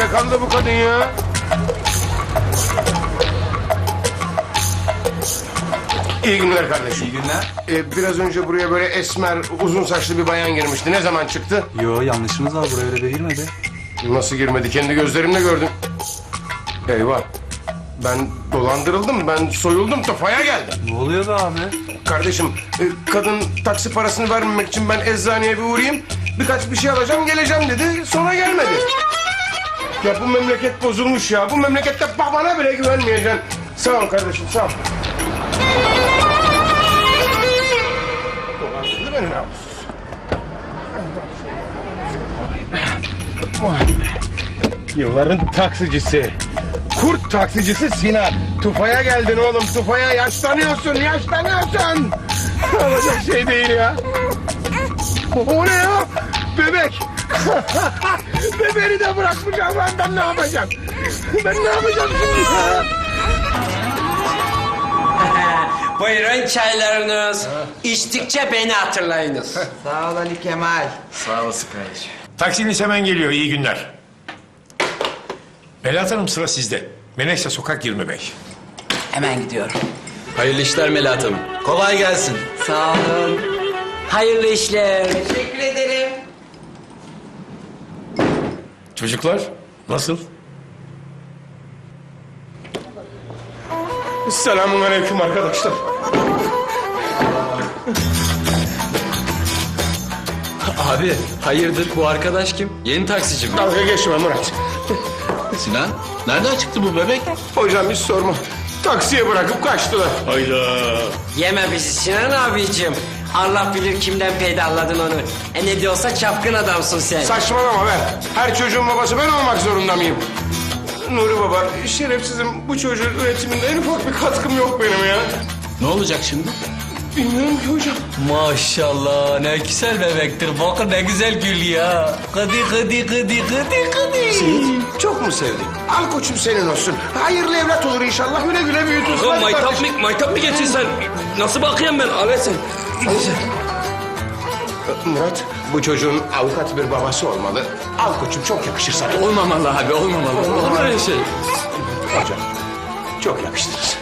Nerede kaldı bu kadın ya? İyi günler kardeşim. İyi günler. Ee, biraz önce buraya böyle esmer, uzun saçlı bir bayan girmişti. Ne zaman çıktı? Yo yanlışınız var buraya öyle de girmedi. Nasıl girmedi? Kendi gözlerimle gördüm. Eyvah. Ben dolandırıldım, ben soyuldum, tufaya geldim. Ne oluyor be abi? Kardeşim, e, kadın taksi parasını vermemek için ben eczaneye bir uğrayayım. Birkaç bir şey alacağım, geleceğim dedi. Sonra gelmedi. Ya bu memleket bozulmuş ya. Bu memlekette babana bile güvenmeyeceksin. Sağ ol kardeşim, sağ ol. Dolandırdı beni namussuz. Yılların taksicisi. Kurt taksicisi Sinan. Tufaya geldin oğlum. Tufaya yaşlanıyorsun, yaşlanıyorsun. Olacak şey değil ya. O ne ya? Bebek. Bebeğini de bırakmış Allah'ım ben ne yapacağım? Ben ne yapacağım şimdi ya? Buyurun çaylarınız. İçtikçe beni hatırlayınız. Sağ ol Ali Kemal. Sağ olasın kardeşim. Taksiniz hemen geliyor. İyi günler. Melahat Hanım sıra sizde. Menekşe Sokak 25. Hemen gidiyorum. Hayırlı işler Melahat Hanım. Kolay gelsin. Sağ olun. Hayırlı işler. Teşekkür ederim. Çocuklar nasıl? Selamun aleyküm arkadaşlar. Abi hayırdır bu arkadaş kim? Yeni taksici mi? Dalga geçme Murat. Sinan nereden çıktı bu bebek? Hocam hiç sorma. Taksiye bırakıp kaçtılar. Hayda. Yeme bizi Sinan abicim. Allah bilir kimden peydahladın onu. E ne diyorsa çapkın adamsın sen. Saçmalama be. Her çocuğun babası ben olmak zorunda mıyım? Nuri baba, şerefsizim bu çocuğun üretiminde en ufak bir katkım yok benim ya. Ne olacak şimdi? Bilmiyorum ki hocam. Maşallah ne güzel bebektir. Bakın ne güzel gül ya. Kıdı kıdı kıdı kıdı kıdı. Çok mu sevdin? Al koçum senin olsun. Hayırlı evlat olur inşallah. Güle güle büyütürsün. Hadi maytap kardeşim. mı, maytap mı geçin sen? Nasıl bakayım ben? Al sen. Murat, bu çocuğun avukat bir babası olmalı. Al koçum çok yakışır sana. Olmamalı abi olmamalı. Olur öyle şey? Hocam, çok yakıştınız.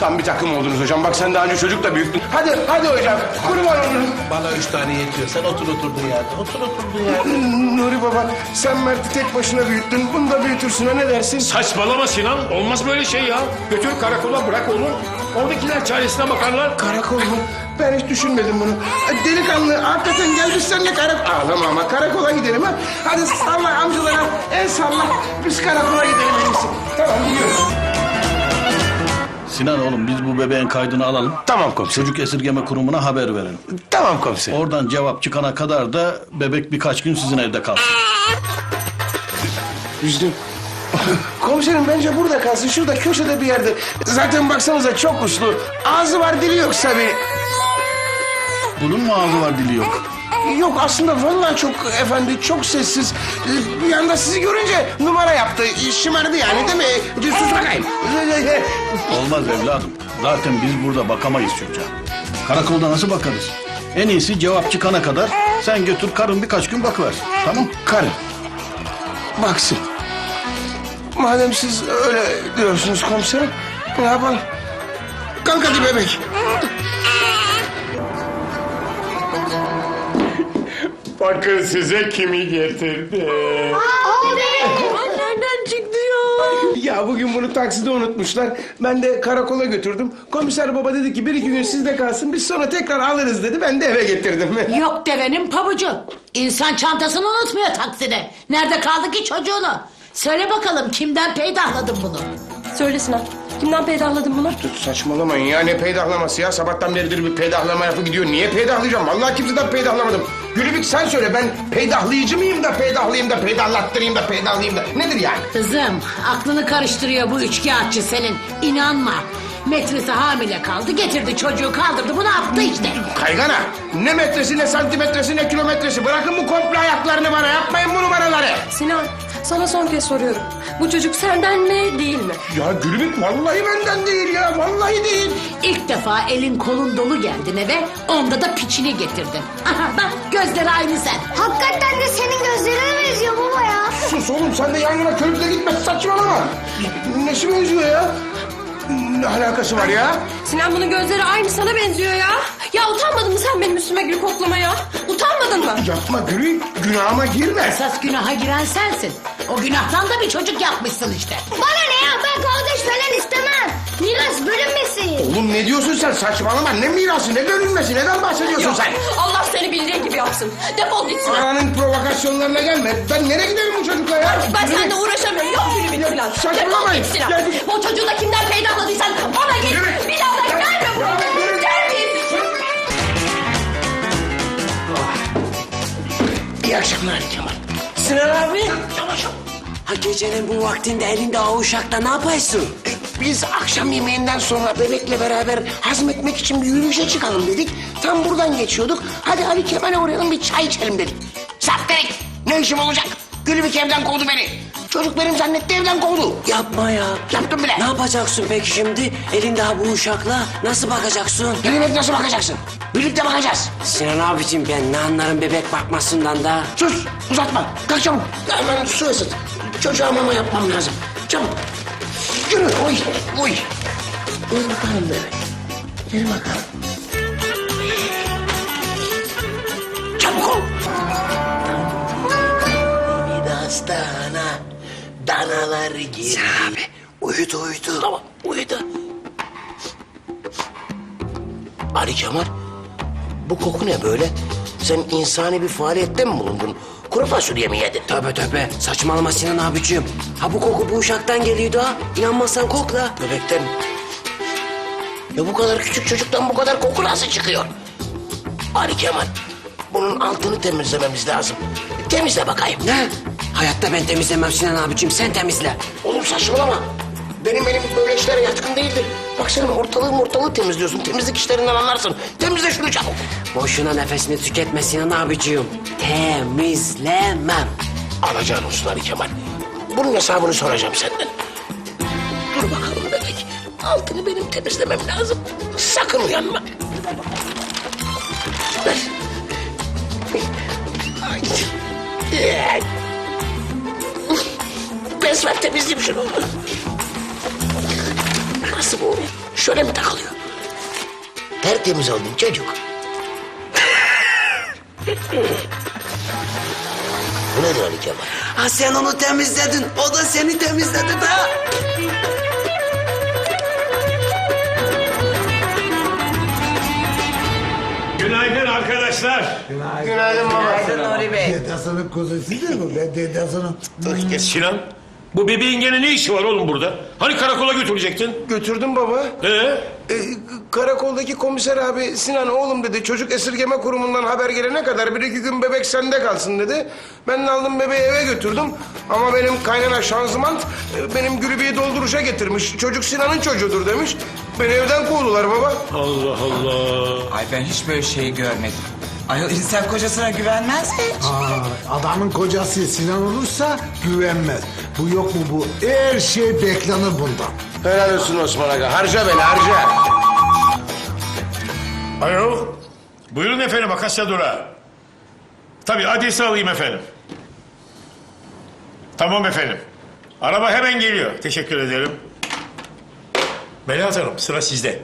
Tam bir takım oldunuz hocam. Bak sen daha önce çocuk da büyüktün. Hadi, hadi hocam. Kurban olun. Bana üç tane yetiyor. Sen otur oturduğun yerde. Otur oturduğun yerde. Nuri baba, sen Mert'i tek başına büyüttün. Bunu da büyütürsün ha ne dersin? Saçmalama Sinan. Olmaz böyle şey ya. Götür karakola bırak onu. Oradakiler çaresine bakarlar. Karakol mu? Ben hiç düşünmedim bunu. Delikanlı, hakikaten gel biz seninle karakol... Ağlama ama karakola gidelim ha. Hadi salla amcalara, el salla. Biz karakola gidelim en iyisi. Tamam. Sinan oğlum biz bu bebeğin kaydını alalım. Tamam komiser. Çocuk esirgeme kurumuna haber verelim. Tamam komiser. Oradan cevap çıkana kadar da bebek birkaç gün sizin evde kalsın. Üzdüm. Komiserim bence burada kalsın. Şurada köşede bir yerde. Zaten baksanıza çok uslu. Ağzı var dili yok tabii. Bunun mu ağzı var dili yok? Yok aslında vallahi çok efendi, çok sessiz. Ee, Bir anda sizi görünce numara yaptı. Şımardı yani değil mi? Sus bakayım. Olmaz evladım. Zaten biz burada bakamayız çocuğa. Karakolda nasıl bakarız? En iyisi cevap çıkana kadar sen götür karın birkaç gün bakıver. Tamam? Karı. Baksın. Madem siz öyle diyorsunuz komiserim, ne yapalım? Kalk hadi bebek. Bakın size kimi getirdim. Nereden çıktı ya? Ya bugün bunu takside unutmuşlar. Ben de karakola götürdüm. Komiser baba dedi ki bir iki gün sizde kalsın biz sonra tekrar alırız dedi. Ben de eve getirdim. Yok devenin pabucu. İnsan çantasını unutmuyor takside. Nerede kaldı ki çocuğunu? Söyle bakalım kimden peydahladın bunu? Söyle Sinan. Kimden peydahladın bunu? Saçmalamayın ya ne peydahlaması ya. Sabahtan beridir bir peydahlama yapı gidiyor. Niye peydahlayacağım? Vallahi kimseden peydahlamadım. Gülübük sen söyle ben peydahlayıcı mıyım da peydahlayayım da peydahlattırayım da peydahlayayım da. Nedir yani? Kızım aklını karıştırıyor bu üçkağıtçı senin. İnanma. Metresi hamile kaldı getirdi çocuğu kaldırdı bunu attı işte. Kaygana ne metresi ne santimetresi ne kilometresi. Bırakın bu komple ayaklarını bana yapmayın bu numaraları. Sinan sana son kez soruyorum. Bu çocuk senden mi değil mi? Ya Gülübük vallahi benden değil ya vallahi değil. İlk defa defa elin kolun dolu geldin eve, onda da piçini getirdin. Aha bak gözleri aynı sen. Hakikaten de senin gözlerine benziyor baba ya. Sus oğlum sen de yangına körükle gitme saçmalama. Nesi benziyor ya? Ne alakası var ya? Sinan bunun gözleri aynı sana benziyor ya. Ya utanmadın mı sen benim üstüme gül koklamaya? Utanmadın mı? Yapma Gülü, günahıma girme. Esas günaha giren sensin. O günahtan da bir çocuk yapmışsın işte. Bana ne ya ben kardeş falan istemem. Miras bölünmesin. Oğlum ne diyorsun sen saçmalama ne mirası ne bölünmesi neden bahsediyorsun sen? Allah seni bildiği gibi yapsın. Defol git Sinan. Ananın provokasyonlarına gelme. Ben nereye giderim bu çocukla ya? Ben seninle uğraşamıyorum. Yok gülü bir falan. Defol saçmalamayın. git Sinan. Gel. Bu çocuğu da kimden peydahladıysan bana git. Yürü. Bir daha da gelme buraya. Terbiyesiz. İyi akşamlar Kemal. Sinan abi. Ha gecenin bu vaktinde elinde o uşakta ne yapıyorsun? Biz akşam yemeğinden sonra bebekle beraber hazmetmek için bir yürüyüşe çıkalım dedik. Tam buradan geçiyorduk. Hadi Ali Kemal'e uğrayalım bir çay içelim dedik. Sapterik. Ne işim olacak? Gülübük evden kovdu beni. Çocuk benim zannetti evden kovdu. Yapma ya. Yaptım bile. Ne yapacaksın peki şimdi? Elinde ha bu uşakla nasıl bakacaksın? Ne demek nasıl bakacaksın? Birlikte bakacağız. Sinan abicim ben ne anlarım bebek bakmasından da. Sus uzatma. Kalk çabuk. Hemen su ısıt. Çocuğa mama yapmam lazım. Çabuk. Yürü. Uy. Uy. Yürü bakalım bebek. Yürü bakalım. Çabuk ol. Bir hastana. Danalar gibi. Sinan abi uyudu uyudu. Tamam uyudu. Ali Kemal. Bu koku ne böyle? Sen insani bir faaliyette mi bulundun? Kuru fasulye mi yedin? Tövbe tövbe saçmalama Sinan abicim. Ha bu koku bu uşaktan geliyordu ha. İnanmazsan kokla. Bebekten. Ya bu kadar küçük çocuktan bu kadar koku nasıl çıkıyor? Ali Kemal, bunun altını temizlememiz lazım. Temizle bakayım. Ne? Hayatta ben temizlemem Sinan abicim sen temizle. Oğlum saçmalama. Benim elim böyle işlere yatkın değildir. Bak sen ortalığı ortalığı temizliyorsun. Temizlik işlerinden anlarsın. Temizle şunu çabuk. Boşuna nefesini tüketme Sinan abicim. Temizlemem. Alacağın Ali Kemal. Bunun hesabını soracağım senden. Dur bakalım bebek. Altını benim temizlemem lazım. Sakın uyanma. Ver. Ay. Ver temizleyeyim şunu. Nasıl bu? Şöyle mi takılıyor? Tertemiz oldun çocuk. Bu nedir Ali Kemal? Ha sen onu temizledin. O da seni temizledi ha. Günaydın arkadaşlar. Günaydın baba. Günaydın Nuri Bey. Dedasının kuzusudur bu. Ben dedasının... Sinan, bu bebeğin gene ne işi var oğlum burada? Hani karakola götürecektin? Götürdüm baba. Ee? Ee, karakoldaki komiser abi Sinan oğlum dedi çocuk esirgeme kurumundan haber gelene kadar bir iki gün bebek sende kalsın dedi. Ben de aldım bebeği eve götürdüm. Ama benim kaynana şanzıman e, benim gülübeyi dolduruşa getirmiş. Çocuk Sinan'ın çocuğudur demiş. Beni evden kovdular baba. Allah Allah. Ay ben hiç böyle şey görmedim. Ayol insan kocasına güvenmez mi hiç? Aa, adamın kocası Sinan olursa güvenmez. Bu yok mu bu? Her şey beklenir bundan. Helal olsun Osman Aga. Harca beni harca. Alo. Buyurun efendim Akasya Durağı. Tabii adresi alayım efendim. Tamam efendim. Araba hemen geliyor. Teşekkür ederim. Melahat Hanım sıra sizde.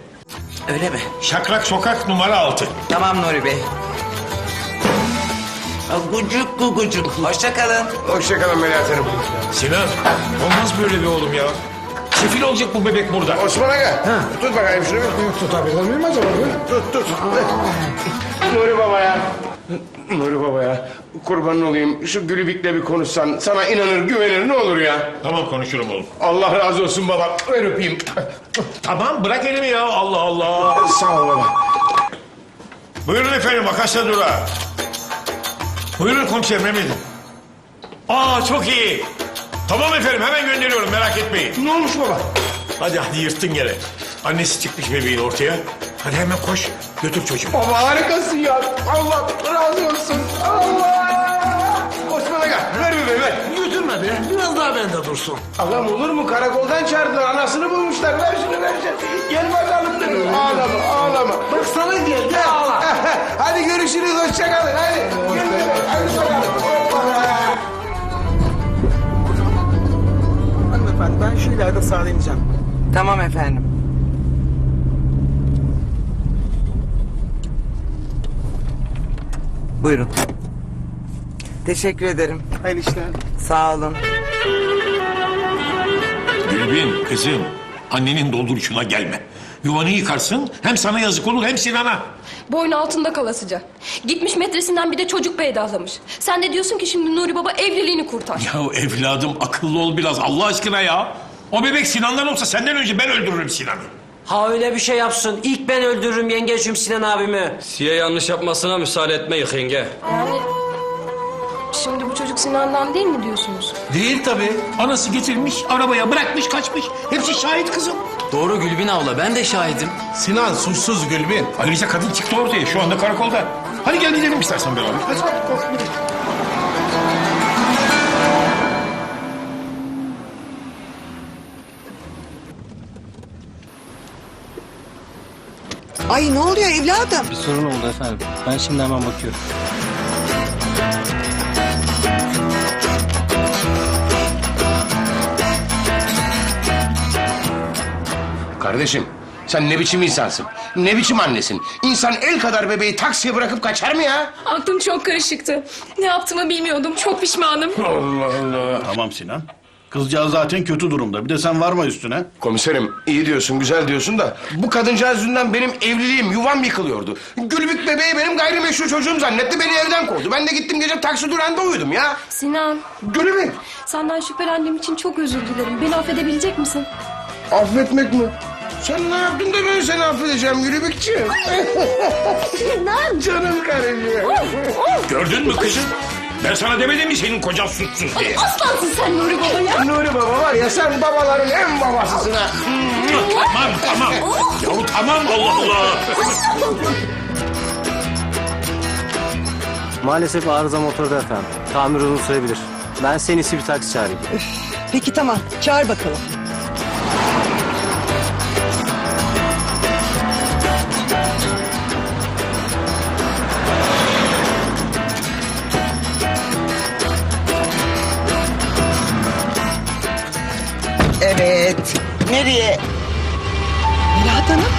Öyle mi? Şakrak Sokak numara 6. Tamam Nuri Bey. Gucuk gugucuk. Hoşça kalın. Hoşçakalın Melahat Hanım. Sinan olmaz böyle bir oğlum ya. Sefil olacak bu bebek burada. Osman Aga. Tut bakayım şunu. bir. Tutabilir miyim acaba? Tut tut. Nuri Baba ya. Nuri Baba ya. Kurbanın olayım. Şu Gülübik'le bir konuşsan. Sana inanır güvenir ne olur ya. Tamam konuşurum oğlum. Allah razı olsun baba. Ver öpeyim. Tamam bırak elimi ya Allah Allah. Sağ ol baba. Buyurun efendim Akasya Durağı. Buyurun komiser Mehmet'im. Aa çok iyi. Tamam efendim hemen gönderiyorum merak etmeyin. Ne olmuş baba? Hadi hadi yırttın gene. Annesi çıkmış bebeğin ortaya. Hadi hemen koş götür çocuğu. Baba harikasın ya. Allah razı olsun. Allah. Osman Aga ver bebeği ver. Götürme be. Biraz daha bende dursun. Allah'ım olur mu? Karakoldan çağırdılar. Anasını bulmuşlar. Ver şunu ver. şunu. Gel bakalım. Ağlama ağlama. Bak sana geldi. hadi görüşürüz hoşçakalın hadi. Hadi Hanımefendi ben şu ileride sağda ineceğim. Tamam efendim. Buyurun. Teşekkür ederim. Hayırlı işler. Sağ olun. Gülbin kızım annenin dolduruşuna gelme. Yuvanı yıkarsın hem sana yazık olur hem Sinan'a. Boyun altında kalasıca. Gitmiş metresinden bir de çocuk peydahlamış. Sen de diyorsun ki şimdi Nuri Baba evliliğini kurtar. Ya evladım akıllı ol biraz Allah aşkına ya. O bebek Sinan'dan olsa senden önce ben öldürürüm Sinan'ı. Ha öyle bir şey yapsın. İlk ben öldürürüm yengeciğim Sinan abimi. Siye yanlış yapmasına müsaade etme yenge. Yani şimdi bu çocuk Sinan'dan değil mi diyorsunuz? Değil tabii. Anası getirmiş arabaya bırakmış kaçmış. Hepsi şahit kızım. Doğru Gülbin abla ben de şahidim. Sinan suçsuz Gülbin. Ayrıca kadın çıktı ortaya şu anda karakolda. Hadi gel gidelim istersen beraber. Hadi. Ay ne oluyor evladım? Bir sorun oldu efendim. Ben şimdi hemen bakıyorum. Kardeşim sen ne biçim insansın? Ne biçim annesin? İnsan el kadar bebeği taksiye bırakıp kaçar mı ya? Aklım çok karışıktı. Ne yaptığımı bilmiyordum. Çok pişmanım. Allah Allah. Tamam Sinan. Kızcağız zaten kötü durumda. Bir de sen varma üstüne. Komiserim iyi diyorsun güzel diyorsun da bu kadıncağız yüzünden benim evliliğim yuvam yıkılıyordu. Gülbük bebeği benim gayrimeşru çocuğum zannetti beni evden kovdu. Ben de gittim gece taksi durağında uyudum ya. Sinan, Gülbük senden şüphelendiğim için çok özür dilerim. Beni affedebilecek misin? affetmek mi? Sen ne yaptın da ben seni affedeceğim Gülübükçüğüm. Canım karıcığım. Gördün mü kızım? Ben sana demedim mi senin kocan suçsuz diye. Aslansın sen Nuri Baba ya. Nuri baba var ya sen babaların en babasısın ha. tamam tamam. Yahu tamam Allah Allah. Maalesef arıza motorda efendim. Tamir uzun sürebilir. Ben seni bir taksi çağırayım. Peki tamam çağır bakalım. Nereye? Melahat Hanım.